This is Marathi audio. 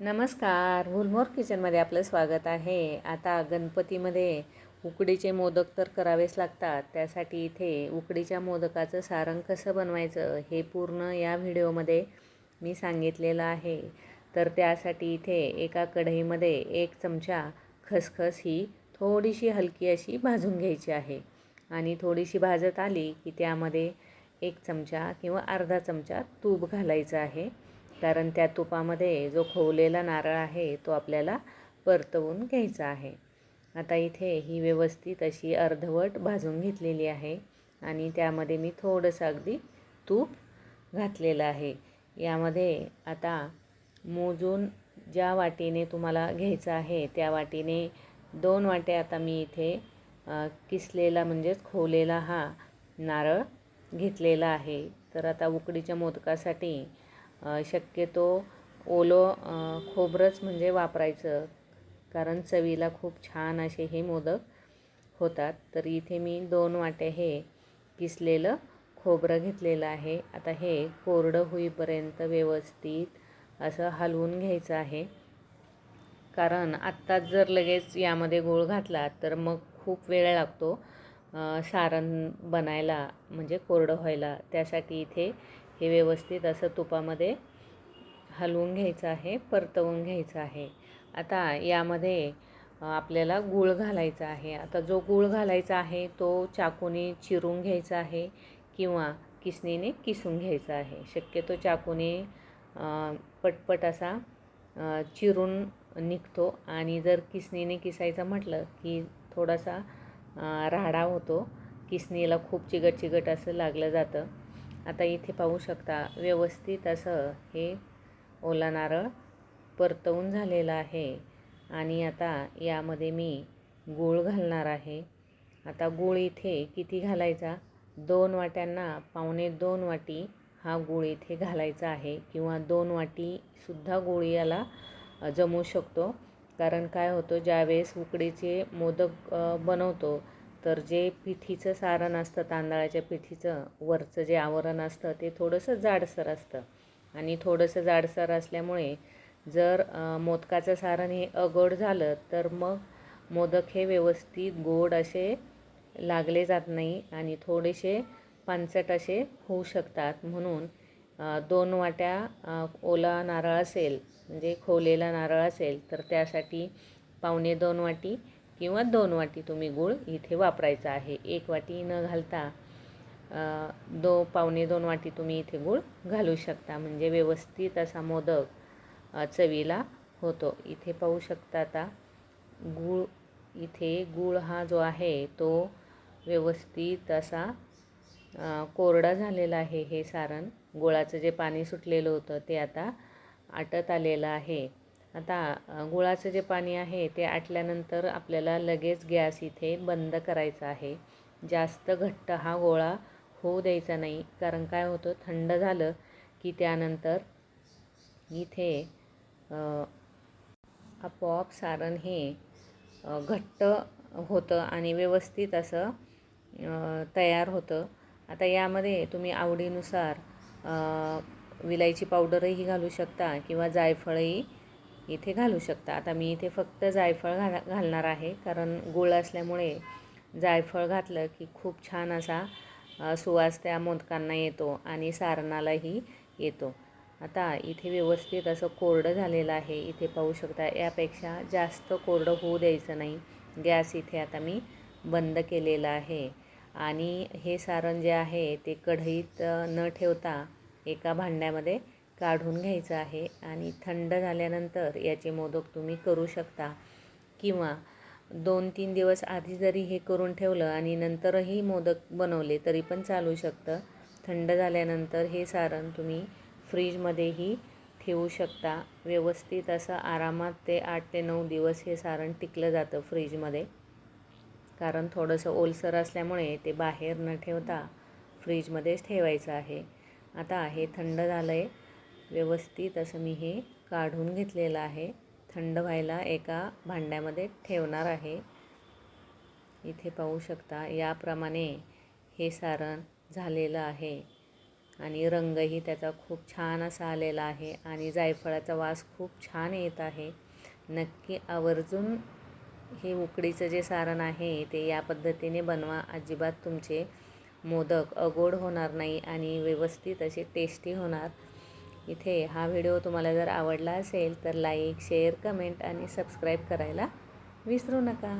नमस्कार. भुलमोर किचनमध्ये आपलं स्वागत आहे. आता गणपतीमध्ये उकडीचे मोदक तर करावेच लागतात. त्यासाठी इथे उकडीच्या मोदकाचं सारण कसं बनवायचं हे पूर्ण या व्हिडिओमध्ये मी सांगितलेलं आहे. तर त्यासाठी इथे एका कढईमध्ये एक चमचा खसखस ही थोडीशी हलकी अशी भाजून घ्यायची आहे. आणि थोडीशी भाजत आली की त्यामध्ये एक चमचा किंवा अर्धा चमचा तूप घालायचं आहे. कारण त्या तुपामध्ये जो खोवलेला नारळ आहे तो आपल्याला परतवून घ्यायचा आहे. आता इथे ही व्यवस्थित अशी अर्धवट भाजून घेतलेली आहे आणि त्यामध्ये मी थोडंसं अगदी तूप घातलेलं आहे. यामध्ये आता मोजून ज्या वाटीने तुम्हाला घ्यायचं आहे त्या वाटीने दोन वाटे आता मी इथे किसलेला म्हणजेच खोवलेला हा नारळ घेतलेला आहे. तर आता उकडीच्या मोदकासाठी शक्यतो ओलं खोबरंच म्हणजे वापरायचं. कारण चवीला खूप छान असे हे मोदक होतात. तर इथे मी दोन वाटे हे किसलेलं खोबरं घेतलेलं आहे. आता हे कोरडं होईपर्यंत व्यवस्थित असं हलवून घ्यायचं आहे. कारण आत्ताच जर लगेच यामध्ये गूळ घातला तर मग खूप वेळ लागतो सारण बनायला म्हणजे कोरडं व्हायला. त्यासाठी इथे हे व्यवस्थित असं तुपामध्ये हलवून घ्यायचं आहे परतवून घ्यायचं आहे. आता यामध्ये आपल्याला गूळ घालायचा आहे. आता जो गूळ घालायचा आहे तो चाकूने चिरून घ्यायचा आहे किंवा किसणीने किसून घ्यायचा आहे. शक्यतो चाकूने पटपट असा चिरून निघतो आणि जर किसणीने किसायचं म्हटलं की थोडासा राडा होतो किसणीला खूप चिगट चिगट असं लागलं जातं आता इथे पाहू शकता व्यवस्थित असं हे ओला नारळ परतवून झालेलं आहे. आणि आता यामध्ये मी गूळ घालणार आहे. आता गूळ इथे किती घालायचा? दोन वाट्यांना पावणे दोन वाटी हा गूळ इथे घालायचा आहे. किंवा दोन वाटीसुद्धा गूळ याला जमू शकतो. कारण काय होतं ज्यावेळेस उकडीचे मोदक बनवतो तर जे पिठीचं सारण असतं तांदळाच्या पिठीचं वरचं जे आवरण असतं ते थोडंसं जाडसर असतं. आणि थोडंसं जाडसर असल्यामुळे जर मोदकाचं सारण हे अगोड झालं तर मग मोदक हे व्यवस्थित गोड असे लागले जात नाही आणि थोडेसे पानचट असे होऊ शकतात. म्हणून दोन वाट्या ओला नारळ असेल म्हणजे खोवलेला नारळ असेल तर त्यासाठी पावणे दोन वाटी किंवा दोन वाटी तुम्ही गूळ इथे वापरायचा आहे. एक वाटी न घालता दो पावणे दोन वाटी तुम्ही इथे गूळ घालू शकता. म्हणजे व्यवस्थित असा मोदक चवीला होतो. इथे पाहू शकता आता गूळ इथे गूळ हा जो आहे तो व्यवस्थित असा कोरडा झालेला आहे हे सारण. गुळाचं जे पाणी सुटलेलं होतं ते आता आटत आलेलं आहे. आता गुळाचं जे पाणी आहे ते आटल्यानंतर आपल्याला लगेच गॅस इथे बंद करायचा आहे. जास्त घट्ट हा गोळा होऊ द्यायचा नाही. कारण काय होतं थंड झालं की त्यानंतर इथे आपोआप सारण हे घट्ट होतं आणि व्यवस्थित असं तयार होतं. आता यामध्ये तुम्ही आवडीनुसार विलायची पावडरही घालू शकता किंवा जायफळही इथे घालू शकता. आता मी इथे फक्त जायफळ घाला घालणार आहे. कारण गुळ असल्यामुळे जायफळ घातलं की खूप छान असा सुवास त्या मोदकांना येतो आणि सारणालाही येतो. आता इथे व्यवस्थित असं कोरडं झालेलं आहे. इथे पाहू शकता यापेक्षा जास्त कोरडं होऊ द्यायचं नाही. गॅस इथे आता मी बंद केलेला आहे. आणि हे सारण जे आहे ते कढईत न ठेवता एका भांड्यामध्ये काढून घ्यायचं आहे आणि थंड झाल्यानंतर याचे मोदक तुम्ही करू शकता. किंवा दोन तीन दिवस आधी जरी हे करून ठेवलं आणि नंतरही मोदक बनवले तरी पण चालू शकतं. थंड झाल्यानंतर हे सारण तुम्ही फ्रीजमध्येही ठेवू शकता. व्यवस्थित असं आरामात ते आठ ते नऊ दिवस हे सारण टिकलं जातं फ्रीजमध्ये. कारण थोडंसं ओलसर असल्यामुळे ते बाहेर न ठेवता फ्रीजमध्येच ठेवायचं आहे. आता हे थंड झालं आहे व्यवस्थित असं मी हे काढून घेतलेलं आहे. थंड व्हायला एका भांड्यामध्ये ठेवणार आहे. इथे पाहू शकता याप्रमाणे हे सारण झालेलं आहे आणि रंगही त्याचा खूप छान असा आलेला आहे आणि जायफळाचा वास खूप छान येत आहे. नक्की आवर्जून हे उकडीचं जे सारण आहे ते या पद्धतीने बनवा. अजिबात तुमचे मोदक अगोड होणार नाही आणि व्यवस्थित असे टेस्टी होणार. इथे हा व्हिडिओ तुम्हाला जर आवडला असेल तर लाईक शेअर कमेंट आणि सबस्क्राईब करायला विसरू नका.